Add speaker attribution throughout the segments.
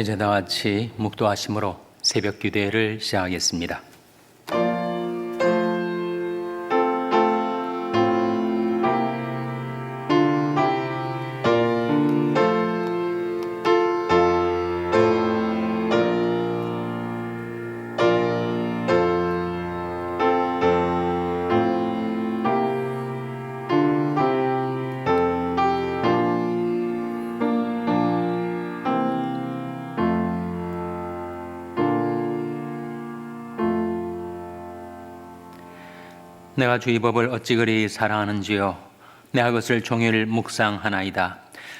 Speaker 1: 이제 다 같이 묵도하심으로 새벽 기도회를 시작하겠습니다. 내가 주의 법을 어찌 그리 사랑하는지요? 내가 그것을 종일 묵상하나이다.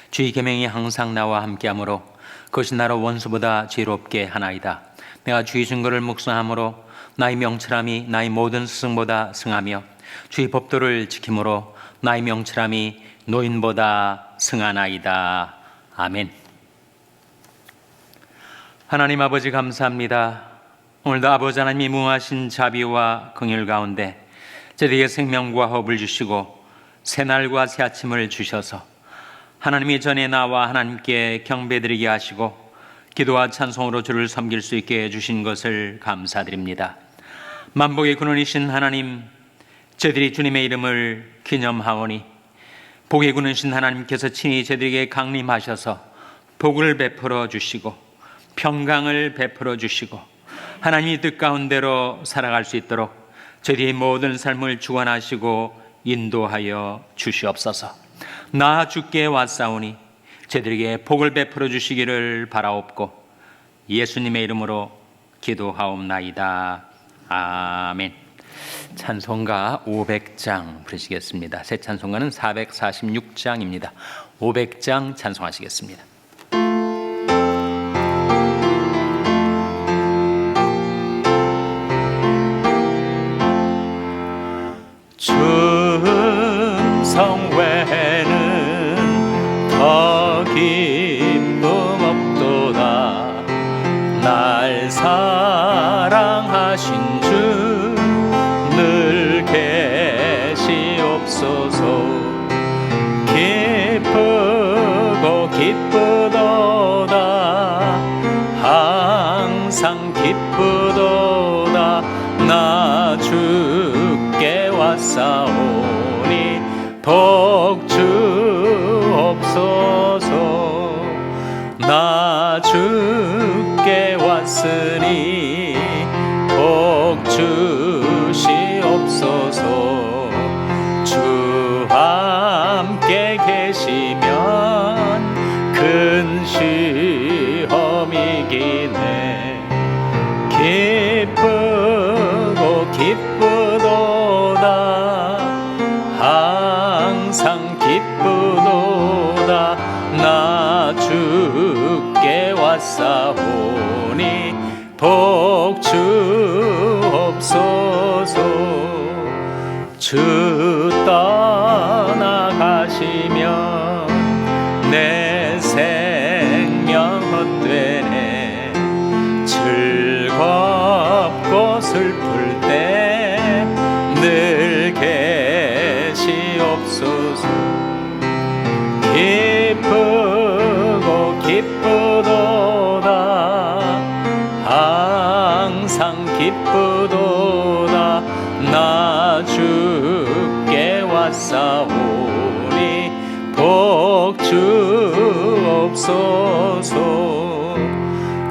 Speaker 1: 주의 계명이 항상 나와 함께하므로 그것이 나로 원수보다 지롭게 하나이다. 내가 주의 증거를 묵상함으로 나의 명철함이 나의 모든 스승보다 승하며 주의 법도를 지킴으로 나의 명철함이 노인보다 승하나이다. 아멘. 하나님 아버지 감사합니다. 오늘도 아버지 하나님이 무하신 자비와 긍휼 가운데 저희에게 생명과 호흡을 주시고 새날과 새 아침을 주셔서 하나님이 전에 나와 하나님께 경배드리게 하시고 기도와 찬송으로 주를 섬길 수 있게 해주신 것을 감사드립니다. 만복의 근원이신 하나님, 저희들이 주님의 이름을 기념하오니 복의 근원이신 하나님께서 친히 저희들에게 강림하셔서 복을 베풀어 주시고 평강을 베풀어 주시고 하나님이 뜻 가운데로 살아갈 수 있도록 저희의 모든 삶을 주관하시고 인도하여 주시옵소서. 나 주께 왔사오니 저들에게 복을 베풀어 주시기를 바라옵고 예수님의 이름으로 기도하옵나이다. 아멘. 찬송가 500장 부르시겠습니다. 새 찬송가는 446장입니다. 500장 찬송하시겠습니다. 나 주께 왔사오니 복주옵소서. 나 주께 왔으니 주께 왔사오니 복주옵소서. 주 떠나가시면 내 생명 헛되네. 즐겁고 슬 주옵소서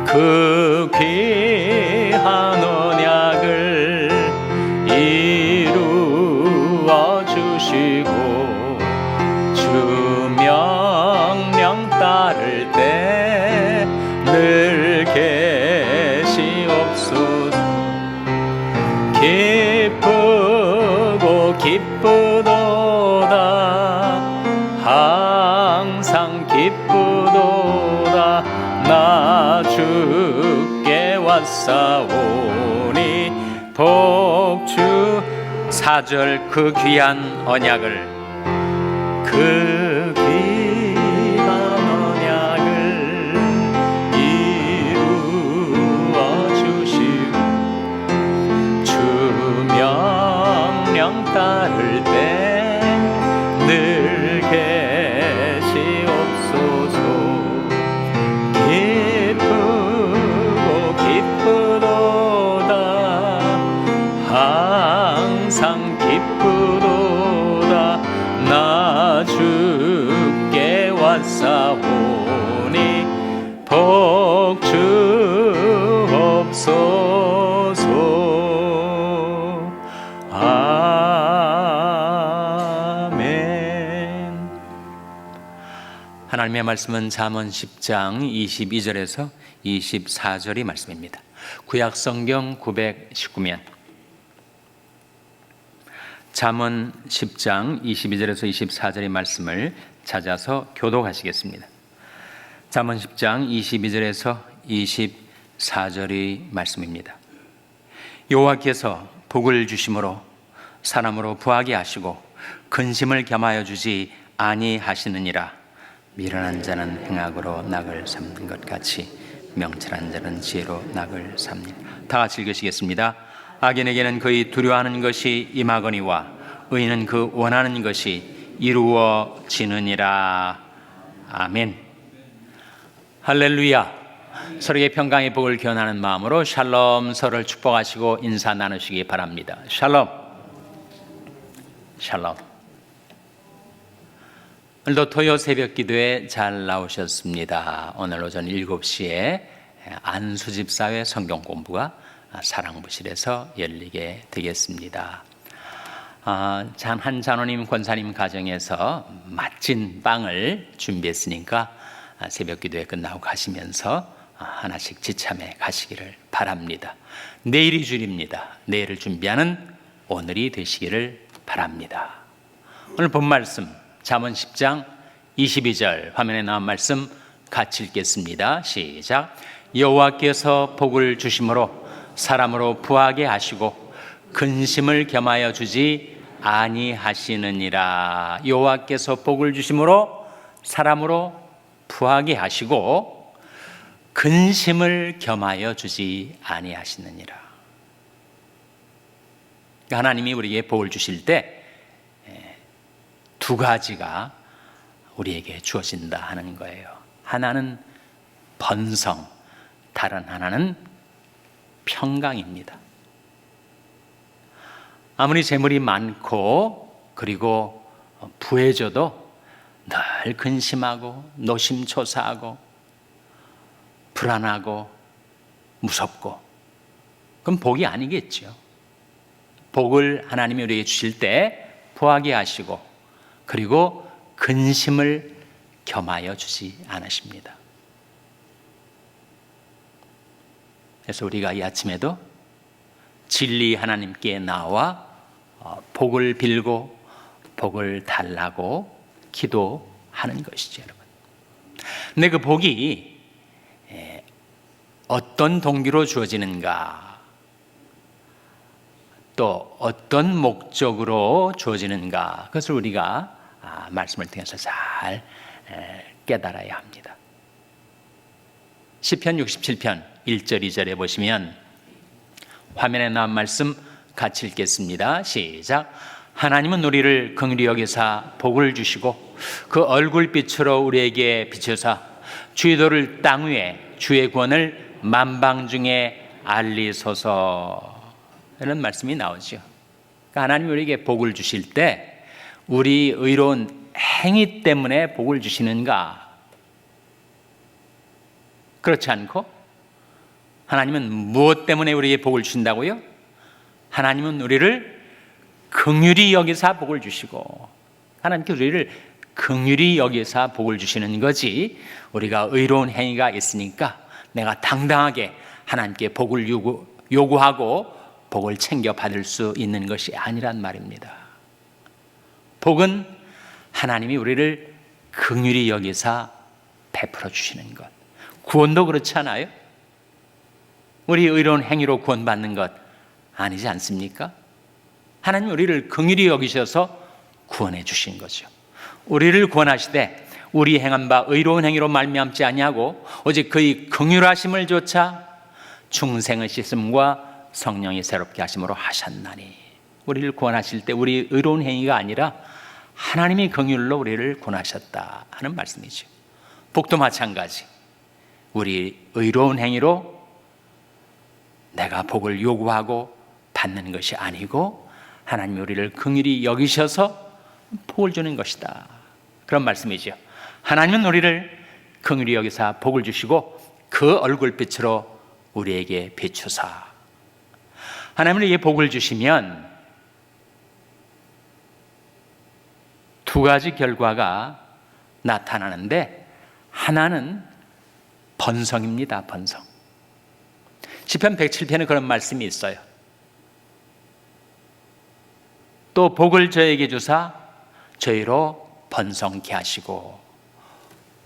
Speaker 1: 그 귀한 언약을 이루어 주시고 주 명령 따를 때 늘 계시옵소서. 기쁘고 기쁘도 왔사오니 복주 사절 그 귀한 언약을 그 왔사오니 복 주옵소서. 아멘. 하나님의 말씀은 잠언 10장 22절에서 24절이 말씀입니다. 구약 성경 919면. 잠언 10장 22절에서 24절의 말씀을 찾아서 교독하시겠습니다. 잠언 10장 22절에서 24절의 말씀입니다. 여호와께서 복을 주심으로 사람으로 부하게 하시고 근심을 겸하여 주지 아니하시느니라 미련한 자는 행악으로 낙을 삼는 것 같이 명철한 자는 지혜로 낙을 삼니라 다 같이 읽으시겠습니다 악인에게는 그의 두려워하는 것이 임하거니와 의인은 그 원하는 것이 이루어지느니라 아멘 할렐루야 서로의 평강의 복을 기원하는 마음으로 샬롬 서로를 축복하시고 인사 나누시기 바랍니다. 샬롬. 샬롬. 오늘도 토요 새벽 기도에 잘 나오셨습니다. 오늘 오전 7시에 안수집사회 성경 공부가 사랑부실에서 열리게 되겠습니다. 아, 한 잔호님 권사님 가정에서 맛진 빵을 준비했으니까 새벽 기도에 끝나고 가시면서 하나씩 지참해 가시기를 바랍니다. 내일이 주일입니다. 내일을 준비하는 오늘이 되시기를 바랍니다. 오늘 본 말씀 잠언 10장 22절 화면에 나온 말씀 같이 읽겠습니다. 시작. 여호와께서 복을 주심으로 사람으로 부하게 하시고 근심을 겸하여 주지 아니하시느니라. 여호와께서 복을 주심으로 사람으로 부하게 하시고 근심을 겸하여 주지 아니하시느니라. 하나님이 우리에게 복을 주실 때 두 가지가 우리에게 주어진다 하는 거예요. 하나는 번성, 다른 하나는 평강입니다. 아무리 재물이 많고 그리고 부해져도 늘 근심하고 노심초사하고 불안하고 무섭고 그럼 복이 아니겠죠. 복을 하나님이 우리에게 주실 때 부하게 하시고 그리고 근심을 겸하여 주지 않으십니다. 그래서 우리가 이 아침에도 진리 하나님께 나와 복을 빌고 복을 달라고 기도하는 것이죠, 여러분. 근데 그 복이 어떤 동기로 주어지는가, 또 어떤 목적으로 주어지는가, 그것을 우리가 말씀을 통해서 잘 깨달아야 합니다. 시편 67편 1절 2절에 보시면 화면에 나온 말씀 같이 읽겠습니다. 시작. 하나님은 우리를 긍휼히 여기사 복을 주시고 그 얼굴빛으로 우리에게 비춰사 주의 도를 땅 위에 주의 권을 만방 중에 알리소서 이런 말씀이 나오죠. 그러니까 하나님 우리에게 복을 주실 때 우리 의로운 행위 때문에 복을 주시는가? 그렇지 않고 하나님은 무엇 때문에 우리에게 복을 주신다고요? 하나님은 우리를 긍휼히 여기사 복을 주시고 하나님께 우리를 긍휼히 여기사 복을 주시는 거지 우리가 의로운 행위가 있으니까 내가 당당하게 하나님께 복을 요구, 요구하고 복을 챙겨 받을 수 있는 것이 아니란 말입니다. 복은 하나님이 우리를 긍휼히 여기사 베풀어 주시는 것. 구원도 그렇지 않아요? 우리 의로운 행위로 구원받는 것 아니지 않습니까? 하나님 우리를 긍휼히 여기셔서 구원해 주신 거죠. 우리를 구원하시되 우리 행한 바 의로운 행위로 말미암지 아니하고 오직 그의 긍휼하심을 조차 중생의 씻음과 성령이 새롭게 하심으로 하셨나니 우리를 구원하실 때 우리 의로운 행위가 아니라 하나님이 긍휼로 우리를 구원하셨다 하는 말씀이죠. 복도 마찬가지. 우리 의로운 행위로 내가 복을 요구하고 받는 것이 아니고 하나님 우리를 긍휼히 여기셔서 복을 주는 것이다. 그런 말씀이죠. 하나님은 우리를 긍휼히 여기사 복을 주시고 그 얼굴빛으로 우리에게 비추사. 하나님은 우리에게 복을 주시면 두 가지 결과가 나타나는데 하나는 번성입니다. 번성. 시편 107편에 그런 말씀이 있어요. 또 복을 저에게 주사 저희로 번성케 하시고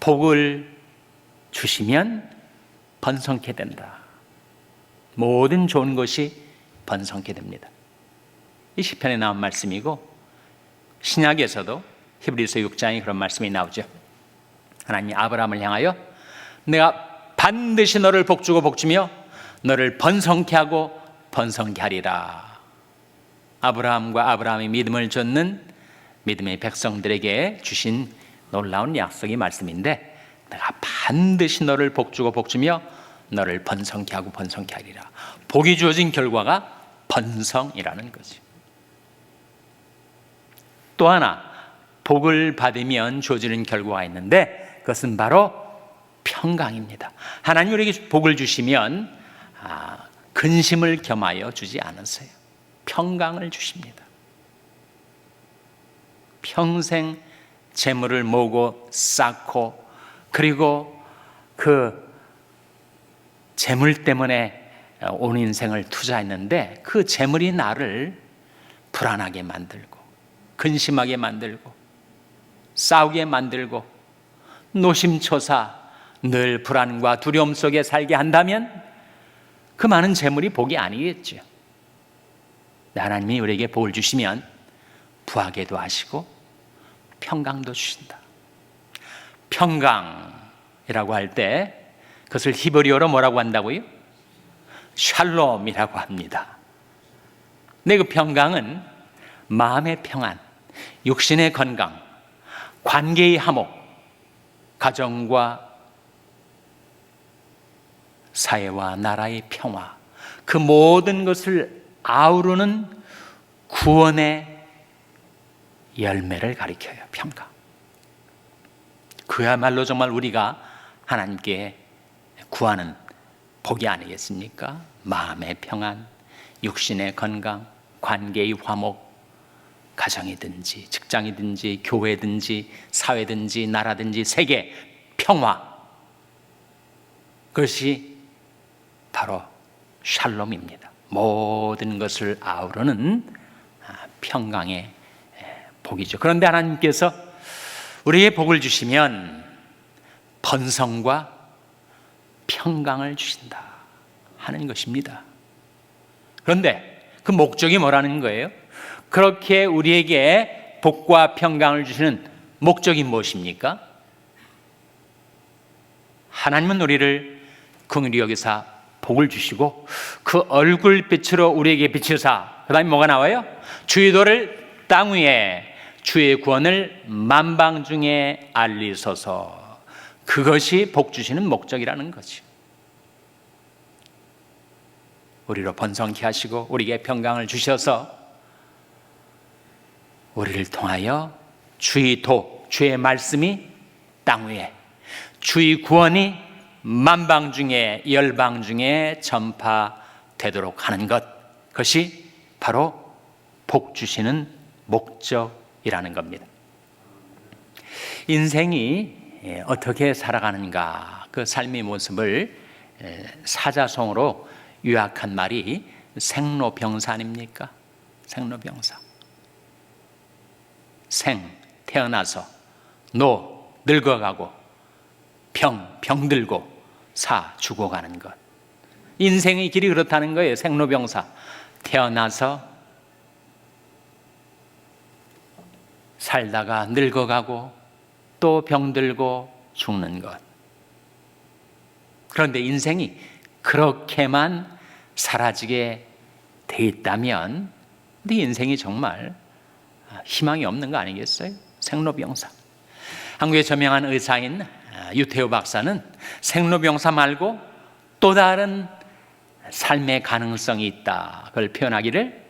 Speaker 1: 복을 주시면 번성케 된다. 모든 좋은 것이 번성케 됩니다. 이 시편에 나온 말씀이고 신약에서도 히브리서 6장에 그런 말씀이 나오죠. 하나님이 아브라함을 향하여 내가 반드시 너를 복주고 복주며 너를 번성케 하고 번성케 하리라. 아브라함과 아브라함의 믿음을 줬는 믿음의 백성들에게 주신 놀라운 약속의 말씀인데 내가 반드시 너를 복주고 복주며 너를 번성케 하고 번성케 하리라. 복이 주어진 결과가 번성이라는 거죠. 또 하나 복을 받으면 주어지는 결과가 있는데 그것은 바로 평강입니다. 하나님 우리에게 복을 주시면 아, 근심을 겸하여 주지 않으세요. 평강을 주십니다. 평생 재물을 모으고 쌓고 그리고 그 재물 때문에 온 인생을 투자했는데 그 재물이 나를 불안하게 만들고 근심하게 만들고 싸우게 만들고 노심초사 늘 불안과 두려움 속에 살게 한다면 그 많은 재물이 복이 아니겠죠. 하나님이 우리에게 복을 주시면 부하게도 하시고 평강도 주신다. 평강이라고 할 때 그것을 히브리어로 뭐라고 한다고요? 샬롬이라고 합니다. 근데 그 평강은 마음의 평안, 육신의 건강, 관계의 화목, 가정과 사회와 나라의 평화, 그 모든 것을 아우르는 구원의 열매를 가리켜요. 평강. 그야말로 정말 우리가 하나님께 구하는 복이 아니겠습니까? 마음의 평안, 육신의 건강, 관계의 화목, 가정이든지 직장이든지 교회든지 사회든지 나라든지 세계 평화. 그것이 바로 샬롬입니다. 모든 것을 아우르는 아, 평강의 복이죠. 그런데 하나님께서 우리에게 복을 주시면 번성과 평강을 주신다 하는 것입니다. 그런데 그 목적이 뭐라는 거예요? 그렇게 우리에게 복과 평강을 주시는 목적이 무엇입니까? 하나님은 우리를 긍휼히 여기사 복을 주시고 그 얼굴빛으로 우리에게 비추사 그 다음에 뭐가 나와요? 주의 도를 땅 위에 주의 구원을 만방 중에 알리소서 그것이 복 주시는 목적이라는 거죠. 우리로 번성케 하시고 우리에게 평강을 주셔서 우리를 통하여 주의 도, 주의 말씀이 땅 위에 주의 구원이 만방 중에 열방 중에 전파되도록 하는 것 그것이 바로 복 주시는 목적이라는 겁니다. 인생이 예, 어떻게 살아가는가 그 삶의 모습을 예, 사자성어로 요약한 말이 생로병사 아닙니까? 생로병사. 생 태어나서 노 늙어가고 병 병들고 사 죽어가는 것. 인생의 길이 그렇다는 거예요. 생로병사. 태어나서 살다가 늙어가고 또 병들고 죽는 것. 그런데 인생이 그렇게만 사라지게 돼 있다면 네 인생이 정말 희망이 없는 거 아니겠어요? 생로병사. 한국의 저명한 의사인 유태호 박사는 생로병사 말고 또 다른 삶의 가능성이 있다. 그걸 표현하기를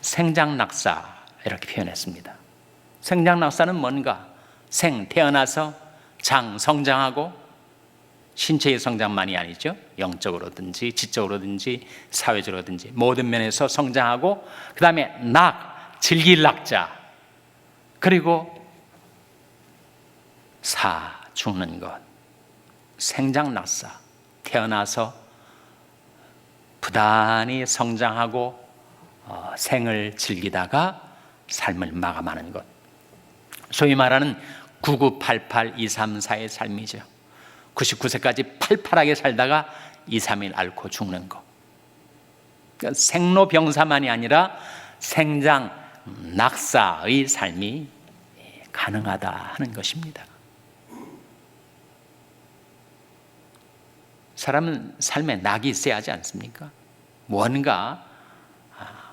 Speaker 1: 생장낙사 이렇게 표현했습니다. 생장낙사는 뭔가 생 태어나서 장 성장하고 신체의 성장만이 아니죠. 영적으로든지 지적으로든지 사회적으로든지 모든 면에서 성장하고 그 다음에 낙 즐길 낙자 그리고 사 죽는 것. 생장 낙사 태어나서 부단히 성장하고 어, 생을 즐기다가 삶을 마감하는 것. 소위 말하는 9988-234의 삶이죠. 99세까지 팔팔하게 살다가 2, 3일 앓고 죽는 것. 그러니까 생로병사만이 아니라 생장 낙사의 삶이 가능하다 하는 것입니다 사람은 삶에 낙이 있어야 하지 않습니까? 뭔가 아,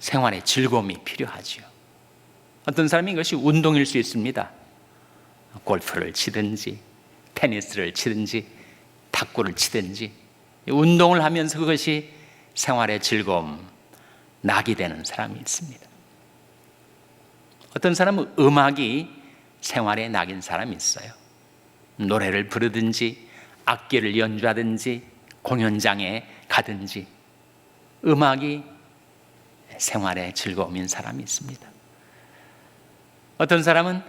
Speaker 1: 생활에 즐거움이 필요하지요. 어떤 사람이 이것이 운동일 수 있습니다. 골프를 치든지 테니스를 치든지 탁구를 치든지 운동을 하면서 그것이 생활의 즐거움, 낙이 되는 사람이 있습니다. 어떤 사람은 음악이 생활의 낙인 사람이 있어요. 노래를 부르든지 악기를 연주하든지 공연장에 가든지 음악이 생활의 즐거움인 사람이 있습니다. 어떤 사람은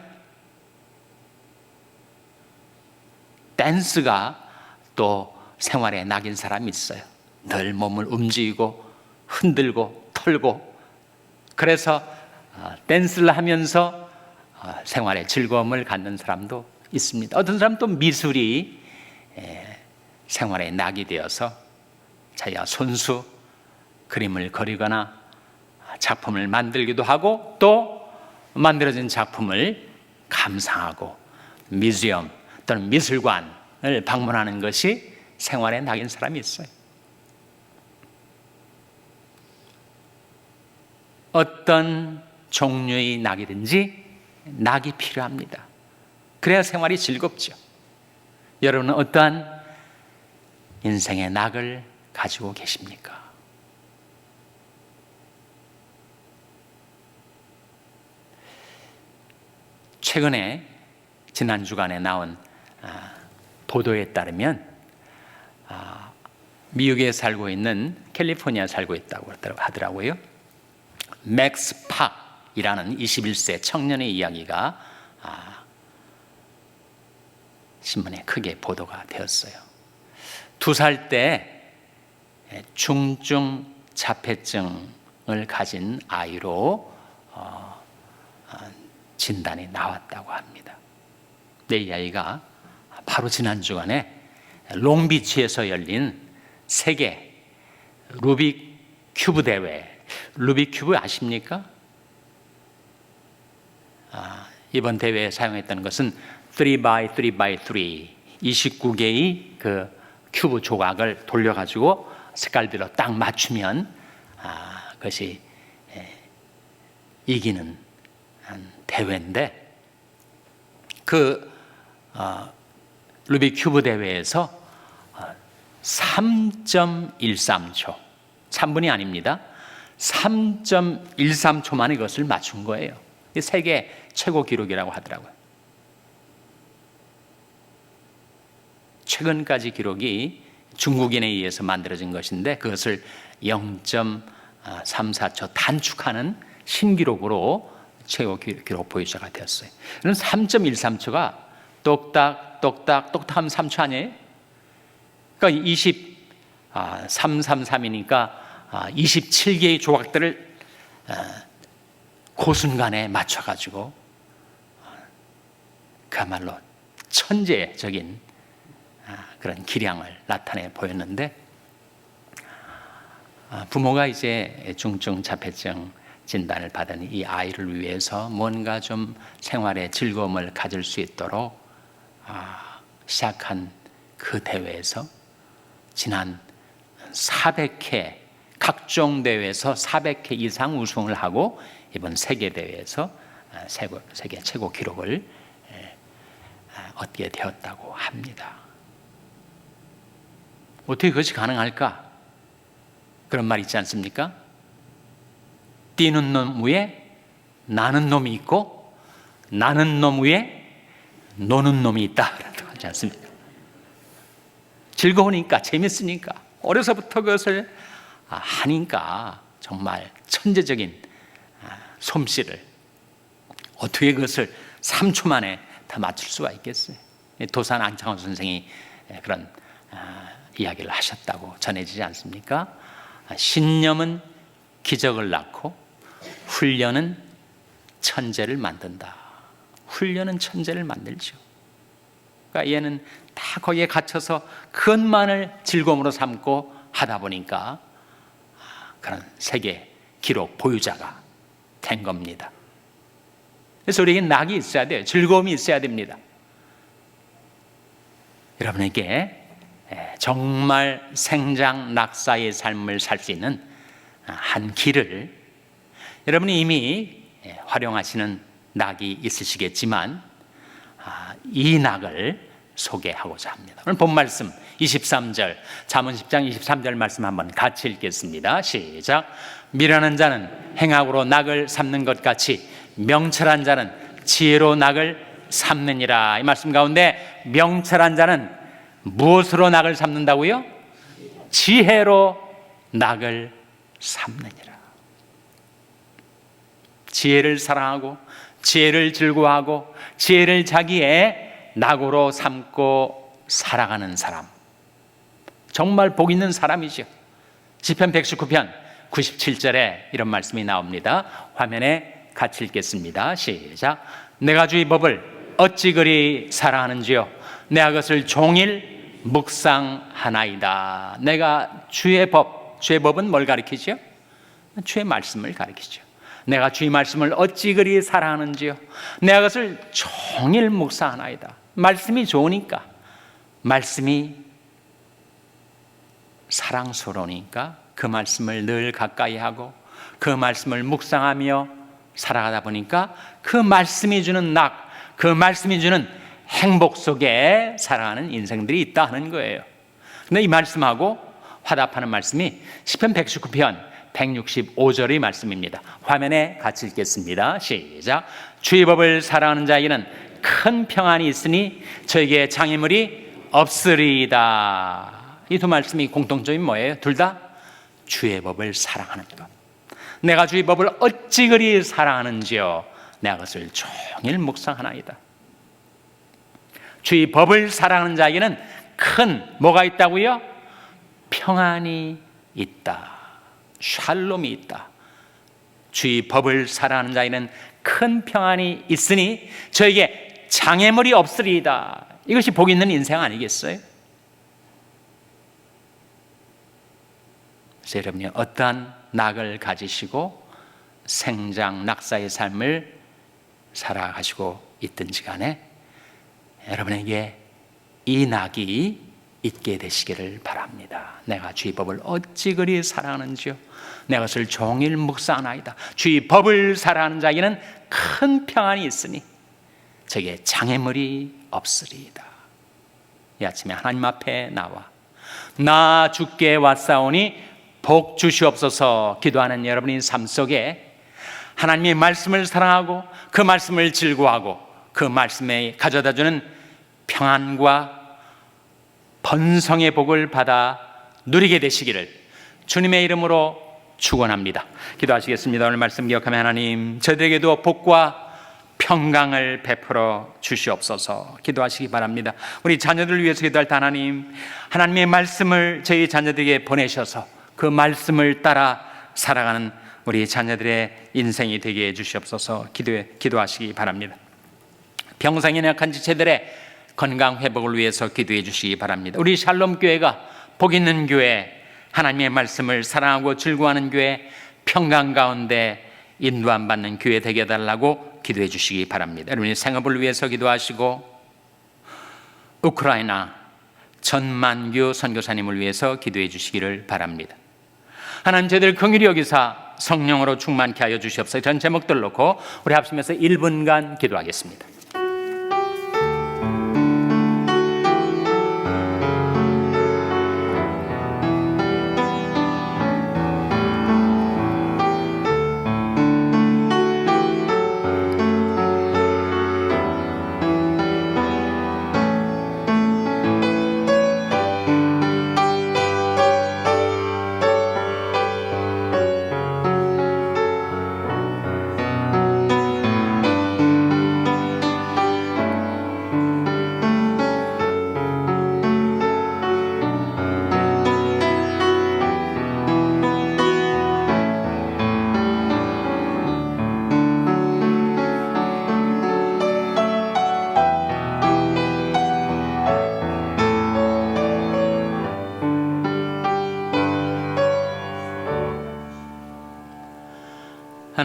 Speaker 1: 댄스가 또 생활의 낙인 사람이 있어요. 늘 몸을 움직이고 흔들고 털고 그래서 어, 댄스를 하면서 어, 생활의 즐거움을 갖는 사람도 있습니다. 어떤 사람 또 미술이 생활의 낙이 되어서 자기가 손수 그림을 그리거나 작품을 만들기도 하고 또 만들어진 작품을 감상하고 뮤지엄 또는 미술관을 방문하는 것이 생활의 낙인 사람이 있어요. 어떤 종류의 낙이든지 낙이 필요합니다. 그래야 생활이 즐겁죠. 여러분은 어떠한 인생의 낙을 가지고 계십니까? 최근에 지난 주간에 나온 아, 보도에 따르면 아, 미국에 살고 있는 캘리포니아 살고 있다고 하더라고요. 맥스 팍이라는 21세 청년의 이야기가 아, 신문에 크게 보도가 되었어요. 두 살 때 중증 자폐증을 가진 아이로 어, 진단이 나왔다고 합니다. 내 아이가 바로 지난 주간에 롱비치에서 열린 세계 루빅 큐브 대회. 루빅 큐브 아십니까? 아, 이번 대회에 사용했던 것은 3x 3x3 29개의 그 큐브 조각을 돌려 가지고 색깔대로 딱 맞추면 아, 그것이 에, 이기는 대회인데 그 어, 루빅 큐브 대회에서 3.13초 3분이 아닙니다. 3.13초 만에 이것을 맞춘 거예요. 세계 최고 기록이라고 하더라고요. 최근까지 기록이 중국인에 의해서 만들어진 것인데 그것을 0.34초 단축하는 신기록으로 최고 기록 보유자가 되었어요. 그럼 3.13초가 똑딱 똑딱 똑딱 하면 3초 아니에요? 그러니까 20 아, 333이니까 아, 27개의 조각들을 아, 그 순간에 맞춰 가지고 그야말로 천재적인 아, 그런 기량을 나타내 보였는데 아, 부모가 이제 중증 자폐증 진단을 받은 이 아이를 위해서 뭔가 좀 생활의 즐거움을 가질 수 있도록 아, 시작한 그 대회에서 지난 400회 각종 대회에서 400회 이상 우승을 하고 이번 세계 대회에서 세계 최고 기록을 얻게 되었다고 합니다. 어떻게 그것이 가능할까? 그런 말 있지 않습니까? 뛰는 놈 위에 나는 놈이 있고 나는 놈 위에 노는 놈이 있다라고 하지 않습니까? 즐거우니까 재밌으니까 어려서부터 그것을 아, 하니까 정말 천재적인 아, 솜씨를 어떻게 그것을 3초 만에 다 맞출 수가 있겠어요? 도산 안창호 선생이 그런 아, 이야기를 하셨다고 전해지지 않습니까? 아, 신념은 기적을 낳고 훈련은 천재를 만든다. 훈련은 천재를 만들죠. 그러니까 얘는 다 거기에 갇혀서 그것만을 즐거움으로 삼고 하다 보니까 그런 세계 기록 보유자가 된 겁니다. 그래서 우리에게 낙이 있어야 돼요. 즐거움이 있어야 됩니다. 여러분에게 정말 생장 낙사의 삶을 살 수 있는 한 길을 여러분이 이미 활용하시는 낙이 있으시겠지만 아, 이 낙을 소개하고자 합니다. 오늘 본 말씀 23절 잠언 10장 23절 말씀 한번 같이 읽겠습니다. 시작. 미련한 자는 행악으로 낙을 삼는 것 같이 명철한 자는 지혜로 낙을 삼느니라. 이 말씀 가운데 명철한 자는 무엇으로 낙을 삼는다고요? 지혜로 낙을 삼느니라. 지혜를 사랑하고 지혜를 즐거워하고 지혜를 자기의 낙으로 삼고 살아가는 사람. 정말 복 있는 사람이죠. 시편 119편 97절에 이런 말씀이 나옵니다. 화면에 같이 읽겠습니다. 시작. 내가 주의 법을 어찌 그리 사랑하는지요. 내가 그것을 종일 묵상하나이다. 내가 주의 법, 주의 법은 뭘 가리키죠? 주의 말씀을 가리키죠. 내가 주의 말씀을 어찌 그리 사랑하는지요. 내가 그것을 종일 묵상하나이다. 말씀이 좋으니까, 말씀이 사랑스러우니까 그 말씀을 늘 가까이 하고 그 말씀을 묵상하며 살아가다 보니까 그 말씀이 주는 낙, 그 말씀이 주는 행복 속에 살아가는 인생들이 있다 하는 거예요. 근데 이 말씀하고 화답하는 말씀이 시편 119편 165절의 말씀입니다. 화면에 같이 읽겠습니다. 시작. 주의 법을 사랑하는 자에게는 큰 평안이 있으니 저에게 장애물이 없으리이다. 이 두 말씀이 공통점이 뭐예요? 둘 다 주의 법을 사랑하는 것. 내가 주의 법을 어찌 그리 사랑하는지요. 내가 그것을 종일 묵상하나이다. 주의 법을 사랑하는 자에게는 큰 뭐가 있다고요? 평안이 있다. 샬롬이 있다. 주의 법을 사랑하는 자에는 큰 평안이 있으니 저에게 장애물이 없으리이다. 이것이 복 있는 인생 아니겠어요? 여러분이 어떠한 낙을 가지시고 생장 낙사의 삶을 살아가시고 있든지 간에 여러분에게 이 낙이 있게 되시기를 바랍니다. 내가 주의 법을 어찌 그리 사랑하는지요. 내가 것을 종일 묵상하나이다. 주의 법을 사랑하는 자에게는 큰 평안이 있으니 저게 장애물이 없으리이다. 이 아침에 하나님 앞에 나와 나 죽게 왔사오니 복 주시옵소서 기도하는 여러분의 삶 속에 하나님의 말씀을 사랑하고 그 말씀을 즐거워하고 그 말씀에 가져다 주는 평안과 번성의 복을 받아 누리게 되시기를 주님의 이름으로 축원합니다. 기도하시겠습니다. 오늘 말씀 기억하며 하나님 저들에게도 복과 평강을 베풀어 주시옵소서 기도하시기 바랍니다. 우리 자녀들을 위해서 기도할 때 하나님 하나님의 말씀을 저희 자녀들에게 보내셔서 그 말씀을 따라 살아가는 우리 자녀들의 인생이 되게 해 주시옵소서 기도해 기도하시기 바랍니다. 병상에 약한 지체들의 건강 회복을 위해서 기도해 주시기 바랍니다. 우리 샬롬 교회가 복 있는 교회 하나님의 말씀을 사랑하고 즐거워하는 교회, 평강 가운데 인도함 받는 교회 되게 해달라고 기도해 주시기 바랍니다. 여러분의 생업을 위해서 기도하시고 우크라이나 전만규 선교사님을 위해서 기도해 주시기를 바랍니다. 하나님 저희들 긍휼히 여기사 성령으로 충만케 하여 주시옵소서. 전 제목들 놓고 우리 합심해서 1분간 기도하겠습니다.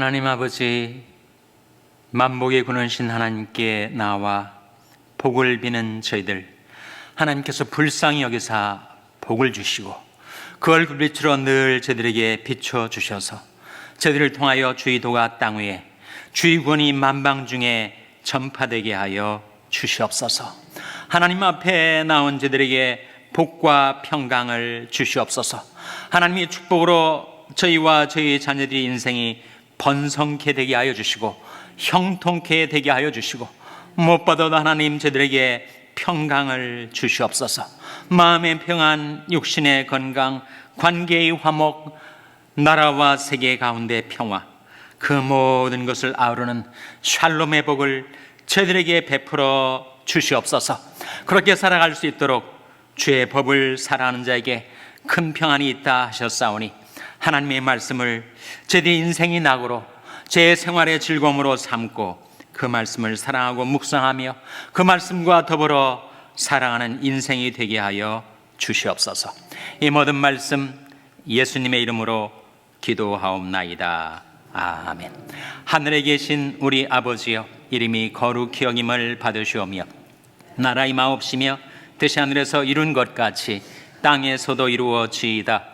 Speaker 1: 하나님 아버지 만복의 군원신 하나님께 나와 복을 비는 저희들 하나님께서 불쌍히 여기사 복을 주시고 그 얼굴 빛으로 늘 저희들에게 비춰 주셔서 저희들을 통하여 주의도가 땅 위에 주의권이 만방 중에 전파되게 하여 주시옵소서. 하나님 앞에 나온 저들에게 복과 평강을 주시옵소서. 하나님의 축복으로 저희와 저희 자녀들의 인생이 번성케 되게 하여 주시고 형통케 되게 하여 주시고 무엇보다도 하나님 저들에게 평강을 주시옵소서. 마음의 평안, 육신의 건강, 관계의 화목, 나라와 세계 가운데 평화, 그 모든 것을 아우르는 샬롬의 복을 저희들에게 베풀어 주시옵소서. 그렇게 살아갈 수 있도록 주의 법을 살아가는 자에게 큰 평안이 있다 하셨사오니 하나님의 말씀을 제들 인생이 낙으로 제 생활의 즐거움으로 삼고 그 말씀을 사랑하고 묵상하며 그 말씀과 더불어 살아가는 인생이 되게 하여 주시옵소서. 이 모든 말씀 예수님의 이름으로 기도하옵나이다. 아멘. 하늘에 계신 우리 아버지여 이름이 거룩히 여김을 받으시오며 나라의 마옵시며 뜻이 하늘에서 이룬 것 같이 땅에서도 이루어지이다.